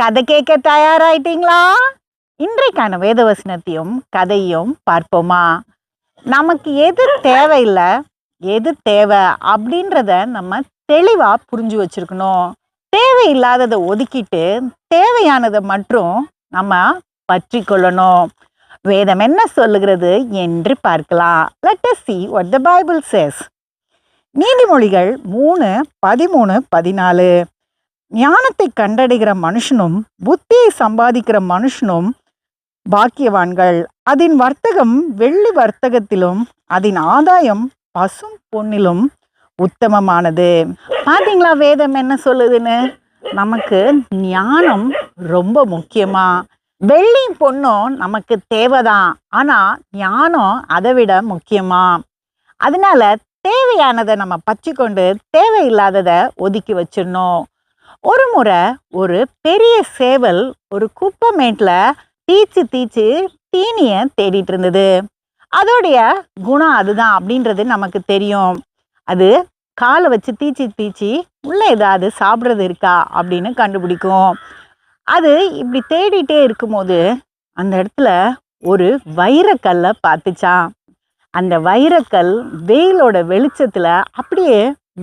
கதை கேட்க தயாராயிட்டீங்களா? இன்றைக்கான வேதவசனத்தையும் கதையும் பார்ப்போமா? நமக்கு எது தேவையில்லை எது தேவை அப்படின்றத நம்ம தெளிவா புரிஞ்சு வச்சிருக்கணும். தேவையில்லாததை ஒதுக்கிட்டு தேவையானதை மட்டும் நம்ம பற்றி கொள்ளணும். வேதம் என்ன சொல்லுகிறது என்று பார்க்கலாம். Let us see what the Bible says நீதிமொழிகள் மூணு பதிமூணு பதினாலு. ஞானத்தை கண்டடைகிற மனுஷனும் புத்தியை சம்பாதிக்கிற மனுஷனும் பாக்கியவான்கள். அதன் வர்த்தகம் வெள்ளி வர்த்தகத்திலும் அதன் ஆதாயம் பசும் பொன்னிலும் உத்தமமானது. பாத்தீங்களா வேதம் என்ன சொல்லுதுன்னு? நமக்கு ஞானம் ரொம்ப முக்கியமா. வெள்ளி பொண்ணும் நமக்கு தேவைதான். ஆனா ஞானம் அதை விட முக்கியமா. அதனால தேவையானதை நம்ம பற்றிக்கொண்டு தேவையில்லாததை ஒதுக்கி வச்சிடணும். ஒரு முறை ஒரு பெரிய சேவல் ஒரு குப்பமேட்டில் தீச்சு தீச்சு தீனியை தேடிட்டு இருந்தது. அதோடைய குணம் அதுதான் அப்படின்றது நமக்கு தெரியும். அது காலை வச்சு தீச்சி தீச்சி உள்ளே ஏதாவது சாப்பிட்றது இருக்கா அப்படின்னு கண்டுபிடிக்கும். அது இப்படி தேடிட்டே இருக்கும்போது அந்த இடத்துல ஒரு வைரக்கல்லை பார்த்துச்சான் அந்த வைரக்கல் வெயிலோட வெளிச்சத்தில் அப்படியே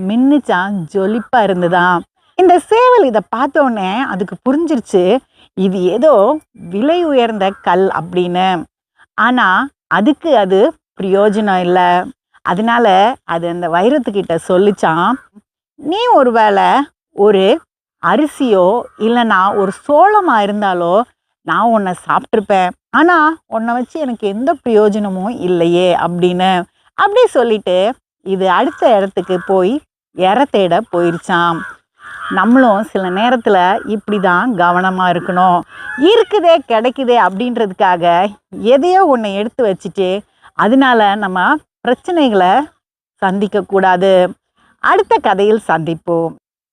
மின்னுச்சான் ஜொலிப்பாக இருந்ததாம். இந்த சேவல் இதை பார்த்தோன்னே அதுக்கு புரிஞ்சிருச்சு இது ஏதோ விலை உயர்ந்த கல் அப்படின்னு. ஆனால் அதுக்கு அது பிரயோஜனம் இல்லை. அதனால அது அந்த வைரத்துக்கிட்ட சொல்லிச்சான் நீ ஒருவேளை ஒரு அரிசியோ இல்லைன்னா ஒரு சோளமாக இருந்தாலோ நான் உன்னை சாப்பிட்ருப்பேன் ஆனால் உன்னை வச்சு எனக்கு எந்த பிரயோஜனமும் இல்லையே அப்படின்னு. அப்படி சொல்லிட்டு இது அடுத்த இடத்துக்கு போய் இற தேட போயிருச்சான் நம்மளும் சில நேரத்தில் இப்படி தான் கவனமாக இருக்கணும். இருக்குதே கிடைக்குதே அப்படின்றதுக்காக எதையோ ஒன்று எடுத்து வச்சுட்டு அதனால நம்ம பிரச்சனைகளை சந்திக்கக்கூடாது. அடுத்த கதையில் சந்திப்போம்.